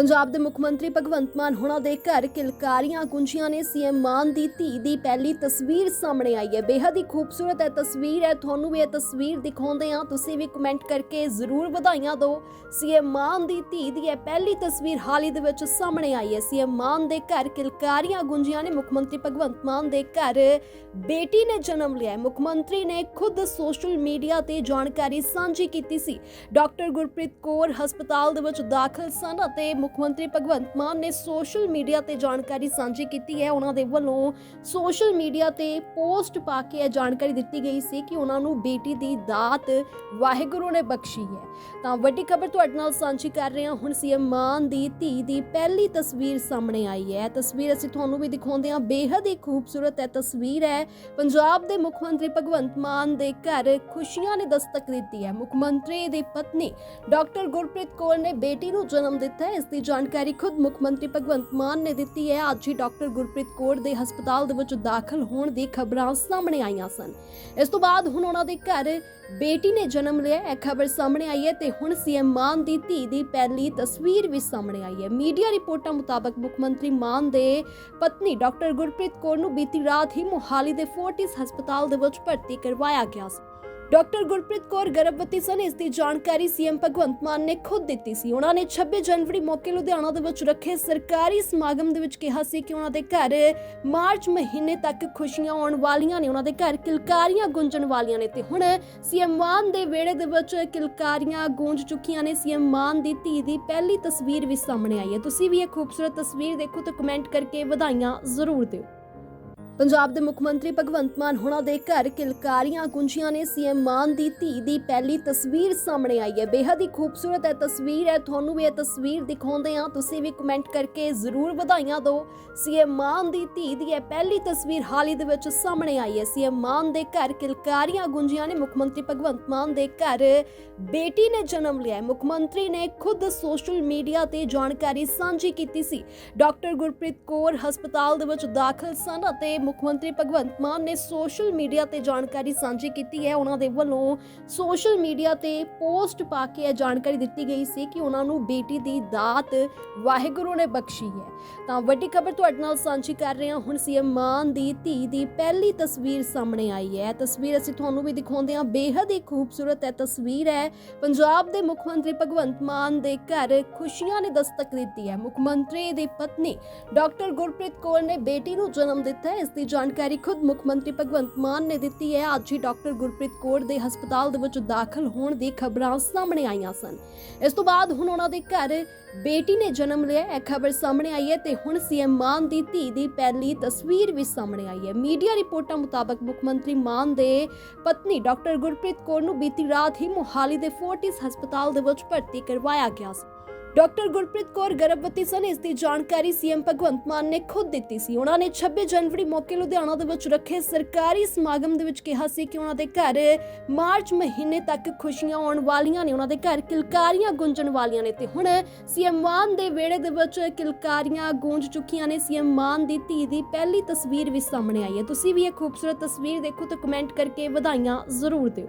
ਪੰਜਾਬ ਦੇ ਮੁੱਖ ਮੰਤਰੀ ਭਗਵੰਤ ਮਾਨ ਹੋਣਾ ਦੇ ਘਰ ਕਿਲਕਾਰੀਆਂ ਗੁੰਜੀਆਂ ਨੇ ਸੀਐਮ ਮਾਨ ਦੀ ਧੀ ਦੀ ਪਹਿਲੀ ਤਸਵੀਰ ਸਾਹਮਣੇ ਆਈ ਹੈ। ਬੇहद ਹੀ ਖੂਬਸੂਰਤ ਹੈ ਤਸਵੀਰ ਹੈ। ਤੁਹਾਨੂੰ ਵੀ ਇਹ ਤਸਵੀਰ ਦਿਖਾਉਂਦੇ ਹਾਂ। ਤੁਸੀਂ ਵੀ ਕਮੈਂਟ ਕਰਕੇ ਜ਼ਰੂਰ ਵਧਾਈਆਂ ਦਿਓ। ਸੀਐਮ ਮਾਨ ਦੀ ਧੀ ਦੀ ਇਹ ਪਹਿਲੀ ਤਸਵੀਰ ਹਾਲ ਹੀ ਦੇ ਵਿੱਚ ਸਾਹਮਣੇ ਆਈ ਹੈ। ਸੀਐਮ ਮਾਨ ਦੇ ਘਰ ਕਿਲਕਾਰੀਆਂ ਗੁੰਜੀਆਂ ਨੇ ਮੁੱਖ ਮੰਤਰੀ ਭਗਵੰਤ ਮਾਨ ਦੇ ਘਰ ਬੇਟੀ ਨੇ ਜਨਮ ਲਿਆ ਮੁੱਖ ਮੰਤਰੀ ਨੇ ਖੁਦ ਸੋਸ਼ਲ ਮੀਡੀਆ ਤੇ ਜਾਣਕਾਰੀ ਸਾਂਝੀ ਕੀਤੀ ਸੀ। ਡਾਕਟਰ ਗੁਰਪ੍ਰੀਤ ਕੌਰ ਹਸਪਤਾਲ ਦੇ ਵਿੱਚ ਦਾਖਲ ਸਨ ਅਤੇ ਮੁੱਖ ਮੰਤਰੀ ਭਗਵੰਤ ਮਾਨ ਨੇ ਸੋਸ਼ਲ ਮੀਡੀਆ ਤੇ ਜਾਣਕਾਰੀ ਸਾਂਝੀ ਕੀਤੀ ਹੈ। ਉਹਨਾਂ ਦੇ ਵੱਲੋਂ ਸੋਸ਼ਲ ਮੀਡੀਆ ਤੇ ਪੋਸਟ ਪਾ ਕੇ ਇਹ ਜਾਣਕਾਰੀ ਦਿੱਤੀ ਗਈ ਸੀ ਕਿ ਉਹਨਾਂ ਨੂੰ ਬੇਟੀ ਦੀ ਦਾਤ ਵਾਹਿਗੁਰੂ ਨੇ ਬਖਸ਼ੀ ਹੈ। ਤਾਂ ਵੱਡੀ ਖਬਰ ਤੁਹਾਡੇ ਨਾਲ ਸਾਂਝੀ ਕਰ ਰਹੇ ਹਾਂ। ਹੁਣ ਸੀਐਮ ਮਾਨ ਦੀ ਧੀ ਦੀ ਪਹਿਲੀ ਤਸਵੀਰ ਸਾਹਮਣੇ ਆਈ ਹੈ। ਤਸਵੀਰ ਅਸੀਂ ਤੁਹਾਨੂੰ ਵੀ ਦਿਖਾਉਂਦੇ ਹਾਂ। ਬੇहद ਹੀ ਖੂਬਸੂਰਤ ਹੈ ਤਸਵੀਰ ਹੈ। ਪੰਜਾਬ ਦੇ ਮੁੱਖ ਮੰਤਰੀ ਭਗਵੰਤ ਮਾਨ ਦੇ ਘਰ ਖੁਸ਼ੀਆਂ ਨੇ ਦਸਤਕ ਦਿੱਤੀ ਹੈ। ਮੁੱਖ ਮੰਤਰੀ ਦੀ ਪਤਨੀ ਡਾਕਟਰ ਗੁਰਪ੍ਰੀਤ ਕੌਰ ਨੇ ਬੇਟੀ ਨੂੰ ਜਨਮ ਦਿੱਤਾ ਹੈ। ਇਸ ਦੀ ਜਾਣਕਾਰੀ ਖੁਦ ਮੁੱਖ ਮੰਤਰੀ ਭਗਵੰਤ ਮਾਨ ਨੇ ਦਿੱਤੀ ਹੈ। ਅੱਜ ਹੀ ਡਾਕਟਰ ਗੁਰਪ੍ਰੀਤ ਕੌਰ ਦੇ ਹਸਪਤਾਲ ਦੇ ਵਿੱਚ ਦਾਖਲ ਹੋਣ ਦੀ ਖਬਰਾਂ ਸਾਹਮਣੇ ਆਈਆਂ ਸਨ। ਇਸ ਤੋਂ ਬਾਅਦ ਹੁਣ ਉਹਨਾਂ ਦੇ ਘਰ ਬੇਟੀ ਨੇ ਜਨਮ ਲਿਆ ਇਹ ਖਬਰ ਸਾਹਮਣੇ ਆਈ ਹੈ ਤੇ ਹੁਣ ਸੀਐਮ ਮਾਨ ਦੀ ਧੀ ਦੀ ਪਹਿਲੀ ਤਸਵੀਰ ਵੀ ਸਾਹਮਣੇ ਆਈ ਹੈ। ਮੀਡੀਆ ਰਿਪੋਰਟਾਂ ਮੁਤਾਬਕ ਮੁੱਖ ਮੰਤਰੀ ਮਾਨ ਦੇ ਪਤਨੀ ਡਾਕਟਰ ਗੁਰਪ੍ਰੀਤ ਕੌਰ ਨੂੰ ਬੀਤੀ ਰਾਤ ਹੀ ਮੋਹਾਲੀ ਦੇ ਫੋਰਟਿਸ ਹਸਪਤਾਲ ਦੇ ਵਿੱਚ ਭਰਤੀ ਕਰਵਾਇਆ ਗਿਆ ਸੀ। ਡਾਕਟਰ ਗੁਰਪ੍ਰੀਤ ਕੌਰ ਗਰਭਵਤੀ ਸਨ। ਇਸ ਦੀ ਜਾਣਕਾਰੀ ਸੀਐਮ ਭਗਵੰਤ ਮਾਨ ਨੇ ਖੁਦ ਦਿੱਤੀ ਸੀ। ਉਹਨਾਂ ਨੇ 26 ਜਨਵਰੀ ਮੌਕੇ ਲੁਧਿਆਣਾ ਦੇ ਵਿੱਚ ਰੱਖੇ ਸਰਕਾਰੀ ਸਮਾਗਮ ਦੇ ਵਿੱਚ ਕਿਹਾ ਸੀ ਕਿ ਉਹਨਾਂ ਦੇ ਘਰ ਮਾਰਚ ਮਹੀਨੇ ਤੱਕ ਖੁਸ਼ੀਆਂ ਆਉਣ ਵਾਲੀਆਂ ਨੇ। ਉਹਨਾਂ ਦੇ ਘਰ ਕਿਲਕਾਰੀਆਂ ਗੂੰਜਣ ਵਾਲੀਆਂ ਨੇ ਤੇ ਹੁਣ ਸੀਐਮ ਮਾਨ ਦੇ ਵਿਹੜੇ ਦੇ ਵਿੱਚ ਕਿਲਕਾਰੀਆਂ ਗੂੰਜ ਚੁੱਕੀਆਂ ਨੇ। ਸੀਐਮ ਮਾਨ ਦੀ ਧੀ ਦੀ ਪਹਿਲੀ ਤਸਵੀਰ ਵੀ ਸਾਹਮਣੇ ਆਈ ਹੈ। ਤੁਸੀਂ ਵੀ ਇਹ ਖੂਬਸੂਰਤ ਤਸਵੀਰ ਦੇਖੋ ਤਾਂ ਕਮੈਂਟ ਕਰਕੇ ਵਧਾਈਆਂ ਜ਼ਰੂਰ ਦਿਓ। ਪੰਜਾਬ ਦੇ ਮੁੱਖ ਮੰਤਰੀ ਭਗਵੰਤ ਮਾਨ ਹੁਣਾਂ ਦੇ ਘਰ ਕਿਲਕਾਰੀਆਂ ਗੁੰਜੀਆਂ ਨੇ ਸੀਐਮ ਮਾਨ ਦੀ ਧੀ ਦੀ ਪਹਿਲੀ ਤਸਵੀਰ ਸਾਹਮਣੇ ਆਈ ਹੈ। ਬੇहद ਹੀ ਖੂਬਸੂਰਤ ਹੈ ਤਸਵੀਰ ਹੈ। ਤੁਹਾਨੂੰ ਵੀ ਇਹ ਤਸਵੀਰ ਦਿਖਾਉਂਦੇ ਹਾਂ। ਤੁਸੀਂ ਵੀ ਕਮੈਂਟ ਕਰਕੇ ਜ਼ਰੂਰ ਵਧਾਈਆਂ ਦਿਓ। ਸੀਐਮ ਮਾਨ ਦੀ ਧੀ ਦੀ ਇਹ ਪਹਿਲੀ ਤਸਵੀਰ ਹਾਲ ਹੀ ਦੇ ਵਿੱਚ ਸਾਹਮਣੇ ਆਈ ਹੈ। ਸੀਐਮ ਮਾਨ ਦੇ ਘਰ ਕਿਲਕਾਰੀਆਂ ਗੁੰਜੀਆਂ ਨੇ ਮੁੱਖ ਮੰਤਰੀ ਭਗਵੰਤ ਮਾਨ ਦੇ ਘਰ ਬੇਟੀ ਨੇ ਜਨਮ ਲਿਆ ਮੁੱਖ ਮੰਤਰੀ ਨੇ ਖੁਦ ਸੋਸ਼ਲ ਮੀਡੀਆ ਤੇ ਜਾਣਕਾਰੀ ਸਾਂਝੀ ਕੀਤੀ ਸੀ। ਡਾਕਟਰ ਗੁਰਪ੍ਰੀਤ ਕੌਰ ਹਸਪਤਾਲ ਦੇ ਵਿੱਚ ਦਾਖਲ ਸਨ ਅਤੇ ਮੁੱਖ ਮੰਤਰੀ ਭਗਵੰਤ ਮਾਨ ਨੇ ਸੋਸ਼ਲ ਮੀਡੀਆ ਤੇ ਜਾਣਕਾਰੀ ਸਾਂਝੀ ਕੀਤੀ ਹੈ। ਉਹਨਾਂ ਦੇ ਵੱਲੋਂ ਸੋਸ਼ਲ ਮੀਡੀਆ ਤੇ ਪੋਸਟ ਪਾ ਕੇ ਇਹ ਜਾਣਕਾਰੀ ਦਿੱਤੀ ਗਈ ਸੀ ਕਿ ਉਹਨਾਂ ਨੂੰ ਬੇਟੀ ਦੀ ਦਾਤ ਵਾਹਿਗੁਰੂ ਨੇ ਬਖਸ਼ੀ ਹੈ। ਤਾਂ ਵੱਡੀ ਖਬਰ ਤੁਹਾਡੇ ਨਾਲ ਸਾਂਝੀ ਕਰ ਰਹੇ ਹਾਂ। ਹੁਣ ਸੀਐਮ ਮਾਨ ਦੀ ਧੀ ਦੀ ਪਹਿਲੀ ਤਸਵੀਰ ਸਾਹਮਣੇ ਆਈ ਹੈ। ਇਹ ਤਸਵੀਰ ਅਸੀਂ ਤੁਹਾਨੂੰ ਵੀ ਦਿਖਾਉਂਦੇ ਹਾਂ। ਬੇहद ਹੀ ਖੂਬਸੂਰਤ ਹੈ ਤਸਵੀਰ ਹੈ। ਪੰਜਾਬ ਦੇ ਮੁੱਖ ਮੰਤਰੀ ਭਗਵੰਤ ਮਾਨ ਦੇ ਘਰ ਖੁਸ਼ੀਆਂ ਨੇ ਦਸਤਕ ਦਿੱਤੀ ਹੈ। ਮੁੱਖ ਮੰਤਰੀ ਦੀ ਪਤਨੀ ਡਾਕਟਰ ਗੁਰਪ੍ਰੀਤ ਕੌਰ ਨੇ ਬੇਟੀ ਨੂੰ ਜਨਮ ਦਿੱਤਾ ਇਸ ਦੀ ਜਾਣਕਾਰੀ ਖੁਦ ਮੁੱਖ ਮੰਤਰੀ ਭਗਵੰਤ ਮਾਨ ਨੇ ਦਿੱਤੀ ਹੈ। ਅੱਜ ਹੀ ਡਾਕਟਰ ਗੁਰਪ੍ਰੀਤ ਕੌਰ ਦੇ ਹਸਪਤਾਲ ਦੇ ਵਿੱਚ ਦਾਖਲ ਹੋਣ ਦੀ ਖਬਰਾਂ ਸਾਹਮਣੇ ਆਈਆਂ ਸਨ। ਇਸ ਤੋਂ ਬਾਅਦ ਹੁਣ ਉਹਨਾਂ ਦੇ ਘਰ ਬੇਟੀ ਨੇ ਜਨਮ ਲਿਆ ਇਹ ਖਬਰ ਸਾਹਮਣੇ ਆਈ ਹੈ ਤੇ ਹੁਣ ਸੀਐਮ ਮਾਨ ਦੀ ਧੀ ਦੀ ਪਹਿਲੀ ਤਸਵੀਰ ਵੀ ਸਾਹਮਣੇ ਆਈ ਹੈ। ਮੀਡੀਆ ਰਿਪੋਰਟਾਂ ਮੁਤਾਬਕ ਮੁੱਖ ਮੰਤਰੀ ਮਾਨ ਦੇ ਪਤਨੀ ਡਾਕਟਰ ਗੁਰਪ੍ਰੀਤ ਕੌਰ ਨੂੰ ਬੀਤੀ ਰਾਤ ਹੀ ਮੋਹਾਲੀ ਦੇ ਫੋਰਟਿਸ ਹਸਪਤਾਲ ਦੇ ਵਿੱਚ ਭਰਤੀ ਕਰਵਾਇਆ ਗਿਆ ਸੀ। ਡਾਕਟਰ ਗੁਰਪ੍ਰੀਤ ਕੌਰ ਗਰਭਵਤੀ ਸਨ। ਇਸ ਦੀ ਜਾਣਕਾਰੀ ਸੀਐਮ ਭਗਵੰਤ ਮਾਨ ਨੇ ਖੁਦ ਦਿੱਤੀ ਸੀ। ਉਹਨਾਂ ਨੇ 26 ਜਨਵਰੀ ਮੌਕੇ ਲੁਧਿਆਣਾ ਦੇ ਵਿੱਚ ਰੱਖੇ ਸਰਕਾਰੀ ਸਮਾਗਮ ਦੇ ਵਿੱਚ ਕਿਹਾ ਸੀ ਕਿ ਉਹਨਾਂ ਦੇ ਘਰ ਮਾਰਚ ਮਹੀਨੇ ਤੱਕ ਖੁਸ਼ੀਆਂ ਆਉਣ ਵਾਲੀਆਂ ਨੇ। ਉਹਨਾਂ ਦੇ ਘਰ ਕਿਲਕਾਰੀਆਂ ਗੂੰਜਣ ਵਾਲੀਆਂ ਨੇ ਤੇ ਹੁਣ ਸੀਐਮ ਮਾਨ ਦੇ ਵਿਹੜੇ ਦੇ ਵਿੱਚ ਕਿਲਕਾਰੀਆਂ ਗੂੰਜ ਚੁੱਕੀਆਂ ਨੇ। ਸੀਐਮ ਮਾਨ ਦੀ ਧੀ ਦੀ ਪਹਿਲੀ ਤਸਵੀਰ ਵੀ ਸਾਹਮਣੇ ਆਈ ਹੈ। ਤੁਸੀਂ ਵੀ ਇਹ ਖੂਬਸੂਰਤ ਤਸਵੀਰ ਦੇਖੋ ਤਾਂ ਕਮੈਂਟ ਕਰਕੇ ਵਧਾਈਆਂ ਜ਼ਰੂਰ ਦਿਓ।